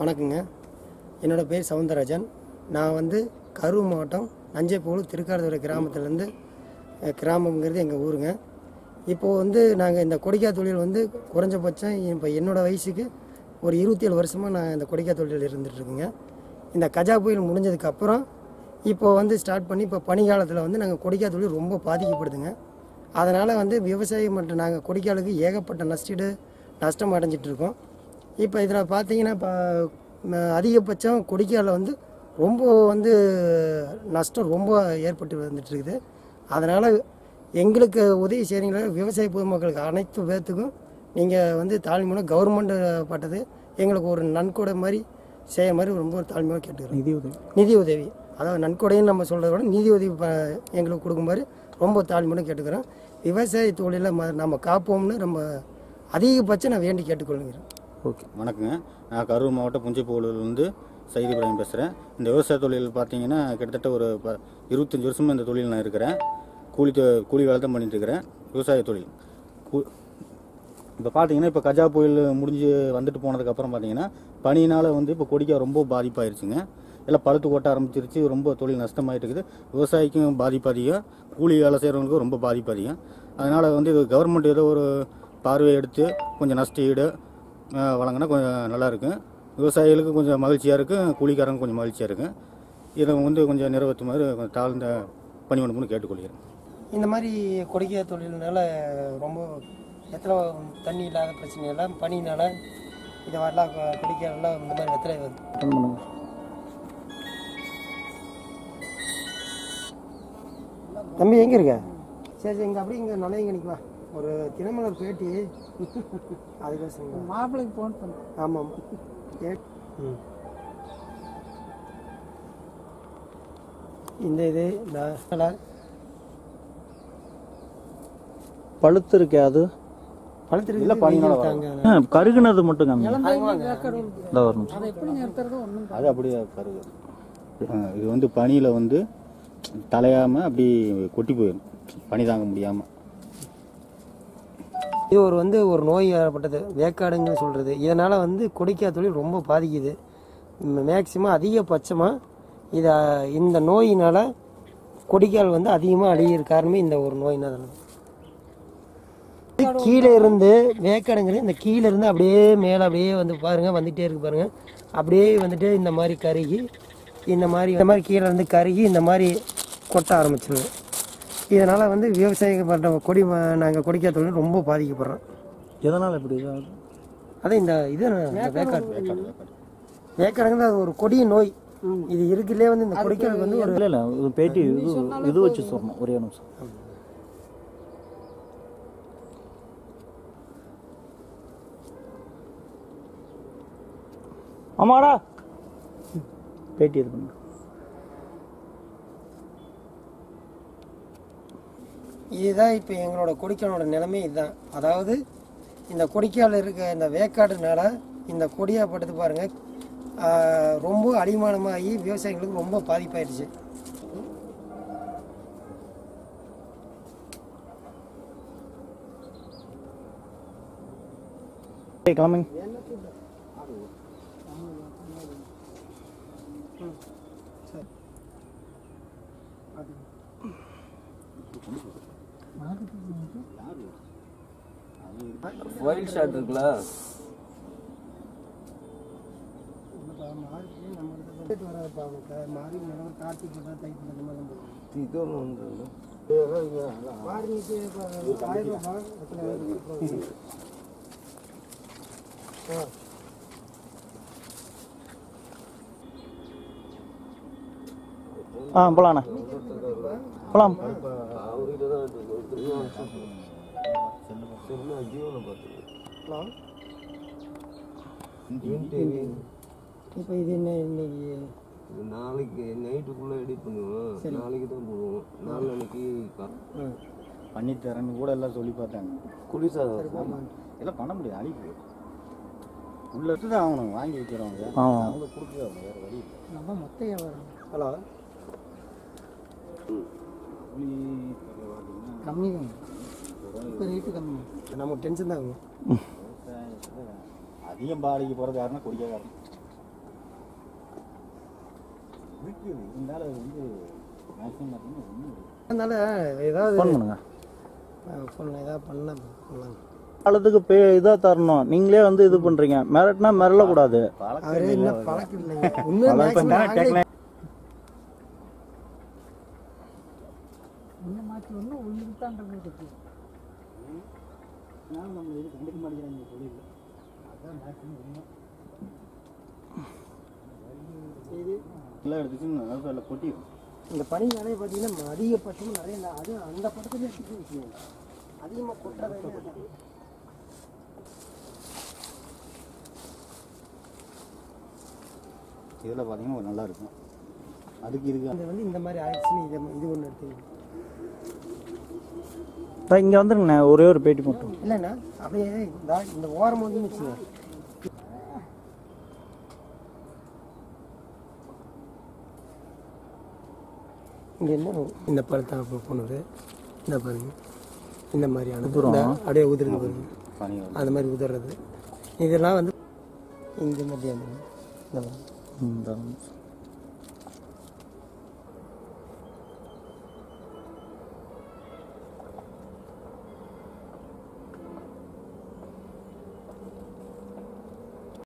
வணக்கங்க. என்னோடய பேர் சவுந்தரராஜன். நான் வந்து கரூர் மாவட்டம் நஞ்சைப்பூர் திருக்காரதுறை கிராமத்துலேருந்து கிராமங்கிறது எங்கள் ஊருங்க. இப்போது வந்து நாங்கள் இந்த கொடிக்கா தொழில் வந்து குறைஞ்சபட்சம் இப்போ என்னோடய வயசுக்கு ஒரு இருபத்தி ஏழு வருஷமாக நான் இந்த கொடிக்கா தொழில் இருந்துகிட்ருக்குங்க இந்த கஜா புயல் முடிஞ்சதுக்கப்புறம் இப்போ வந்து ஸ்டார்ட் பண்ணி இப்போ பனிக்காலத்தில் வந்து நாங்கள் கொடிக்கா தொழில் ரொம்ப பாதிக்கப்படுதுங்க. அதனால் வந்து விவசாயம் மற்றும் நாங்கள் கொடிக்காலுக்கு ஏகப்பட்ட நஷ்டீடு நஷ்டம் அடைஞ்சிட்ருக்கோம் இருக்கோம் இப்போ இதில் பார்த்தீங்கன்னா இப்போ அதிகபட்சம் கொடிக்காலில் வந்து ரொம்ப வந்து நஷ்டம் ரொம்ப ஏற்பட்டு வந்துட்டு இருக்குது அதனால் எங்களுக்கு உதவி செய்கிறீங்களா விவசாய பொதுமக்களுக்கு அனைத்து பேர்த்துக்கும் நீங்கள் வந்து தாழ்மையான கவர்மெண்ட் பட்டது எங்களுக்கு ஒரு நன்கொடை மாதிரி செய்ய மாதிரி ரொம்ப தாழ்மையாக கேட்டுக்கிறோம். நிதி உதவி. நிதி உதவி. அதாவது நன்கொடைன்னு நம்ம சொல்கிறத விட நிதி உதவி ப- எங்களுக்கு கொடுக்குமாறு ரொம்ப தாழ்மையாக கேட்டுக்கிறோம். விவசாய தொழிலை ம நம்ம காப்போம்னு நம்ம அதிகபட்சம் நான் வேண்டி கேட்டுக்கொள்கிறேன். ஓகே. வணக்கங்க. நான் கரூர் மாவட்டம் புஞ்சைப்பூலூர்லேருந்து சைதி இப்ராஹிம் பேசுகிறேன் இந்த விவசாய தொழில் பார்த்தீங்கன்னா கிட்டத்தட்ட ஒரு ப இருபத்தஞ்சி வருஷமாக இந்த தொழில் நான் இருக்கிறேன். கூலி தொ- கூலி வேலை தான் பண்ணிட்டுருக்கிறேன் விவசாய தொழில். கூ இப்போ பார்த்தீங்கன்னா இப்போ கஜா புயல் முடிஞ்சு வந்துட்டு போனதுக்கப்புறம் பார்த்தீங்கன்னா பனியினால் வந்து இப்போ கொடிக்காய் ரொம்ப பாதிப்பாயிருச்சுங்க. எல்லாம் பழுத்து கொட்ட ஆரம்பிச்சிருச்சு. ரொம்ப தொழில் நஷ்டமாயிட்டு இருக்குது. விவசாயிக்கும் பாதிப்பு அதிகம். கூலி வேலை செய்கிறவங்களுக்கும் ரொம்ப பாதிப்பு அதிகம். அதனால் வந்து இது கவர்மெண்ட் ஏதோ ஒரு பார்வை எடுத்து கொஞ்சம் நஷ்ட ஈடு வழங்கினா கொஞ்சம் நல்லா இருக்கும் விவசாயிகளுக்கு கொஞ்சம் மகிழ்ச்சியாக இருக்கும். கூலிக்காரங்க கொஞ்சம் மகிழ்ச்சியாக இருக்கும். இதை வந்து கொஞ்சம் நிறைவேற்றுமாறு கொஞ்சம் தாழ்ந்த பணிவனுப்புன்னு கேட்டுக்கொள்கிறேன். இந்த மாதிரி கொடிக்கா தொழில்னால ரொம்ப எத்தனை தண்ணி இல்லாத பிரச்சனையெல்லாம் பனினால இதை வரலாம் கொடிக்காலெல்லாம் இந்த மாதிரி பண்ணுங்க. தம்பி எங்கே இருக்க? சரி சரி இங்கே அப்படியே இங்கே நிலையங்க நிற்கலாம் ஒரு தினமலர் பேட்டி. அதுக்கு மாப்பிள்ளைக்கு ஃபோன் பண்ணு. ஆமாம். இந்த இது அது? பழுத்திருக்கு ஆ, கருகுனது மட்டும் காமி வேக்காடு இந்த ஒரு நிமிஷம். அதை அது அப்படியே அஹ், இது வந்து பனியில் வந்து தலையாமல் அப்படி கொட்டி போயிடும். பனி தாங்க முடியாமல் இது ஒரு வந்து ஒரு நோய் ஏற்பட்டது வேக்காடுங்க சொல்கிறது இதனால் வந்து கொடிக்கா தொழில் ரொம்ப பாதிக்குது. மேக்சிமம் அதிகபட்சமாக இதை இந்த நோயினால் கொடிக்கால் வந்து அதிகமாக அழியிற காரணமே இந்த ஒரு நோயினால் தான். கீழே இருந்து வேக்காடுங்கிறது இந்த கீழே இருந்து அப்படியே மேலே அப்படியே வந்து பாருங்க வந்துட்டே இருக்கு பாருங்க. அப்படியே வந்துட்டு இந்த மாதிரி கருகி இந்த மாதிரி இந்த மாதிரி கீழே இருந்து கருகி இந்த மாதிரி கொட்ட ஆரம்பிச்சிருது. இதனால் வந்து விவசாயிகள் பண்ணுற கொடி நாங்கள் கொடிக்கா தொழில் ரொம்ப பாதிக்கப்படுறோம். எதனால் இப்படி இதாகுது அதான் இந்த இது வேக்காடு வேக்காடுங்கிறது அது ஒரு கொடிய நோய். இது இருக்குல்லே வந்து இந்த கொடிக்கால் வந்து ஒரு இல்லை இல்லை இது பேட்டி இது இது வச்சு சொல்லணும் ஒரே நிமிஷம். ஆமாடா. பேட்டி இது பண்ணுங்க. இதுதான் இப்போ எங்களோட கொடிக்காலோட நிலைமை இதுதான். அதாவது இந்த கொடிக்கால் இருக்க இந்த வேக்காடுனால இந்த கொடியா பட்டது பாருங்க ஆஹ், ரொம்ப அடிமானமாகி விவசாயிகளுக்கு ரொம்ப பாதிப்பாயிருச்சு ஏய் கிளம்புங்க ஒயிட் ஷாட் இருக்குல்ல? இது ஆ போலாண்ணா. போலாம். சொன்னா ஜீவனை பார்த்துக்கோ. இப்போ இது என்ன இன்னைக்கு? இது நாளைக்கு நைட்டுக்குள்ளே எடிட் பண்ணுவோம். நாளைக்கு தான் போடுவோம். நாளைக்கு பண்ணி தரேன்னு கூட எல்லாம் சொல்லி பார்த்தாங்க. குளிசாதம் எல்லாம் பண்ண முடியாது அழிப்பு. உள்ள இருந்து தான் ஆகணும் வாங்கி வைக்கிறவங்க. அவங்க கொடுக்குறாங்க வேறு வழி இல்லை. நம்ம மொத்த வியாபாரம் ஹலோ? கம்மி தான். ரேட்டு கம்மி நமக்கு டென்ஷன் தான் அதிகம் பாதிக்க போகிறது யாருன்னா கொடிக்காரன் அதனால ஏதாவது ஃபோன் பண்ணுங்க. ஃபோனில் ஏதாவது பண்ண பண்ணலாம். காலத்துக்கு பே இதாக தரணும். நீங்களே வந்து இது பண்ணுறீங்க மிரட்டினா மிரளக்கூடாது. அவரே பழக்கம் இல்லைங்க உண்மையாக maximum நாங்களே ஒன்று மாற்றி ஒன்று ஒன்று தாண்டது இருக்கு எல்லாம் எடுத்துச்சு நல்லா கொட்டிடும் இந்த பனி வேலையை பார்த்தீங்கன்னா அதிகபட்சமும் நிறைய இந்த- அது அந்த படத்துல எடுத்துட்டு விஷயம் அதிகமாக கொட்டுறதே இதில் பார்த்தீங்கன்னா ஒரு நல்லா இருக்கும். அதுக்கு இருக்கு அந்த வந்து இந்த மாதிரி ஆயிடுச்சுன்னு இது இது ஒன்று எடுத்துக்கணும் இங்கே வந்துருங்கண்ணே ஒரே ஒரு பேட்டி மட்டும். இல்லைண்ணா அப்படியே இந்த இந்த ஓரம் வந்து வச்சுங்க இங்கே என்ன? இந்த பழத்தை போனது. இந்த பாருங்க. இந்த மாதிரியான அப்படியே உதிர்ந்து பாருங்க அந்த மாதிரி உதறது இதெல்லாம் வந்து இந்த மாதிரி அந்த இந்த.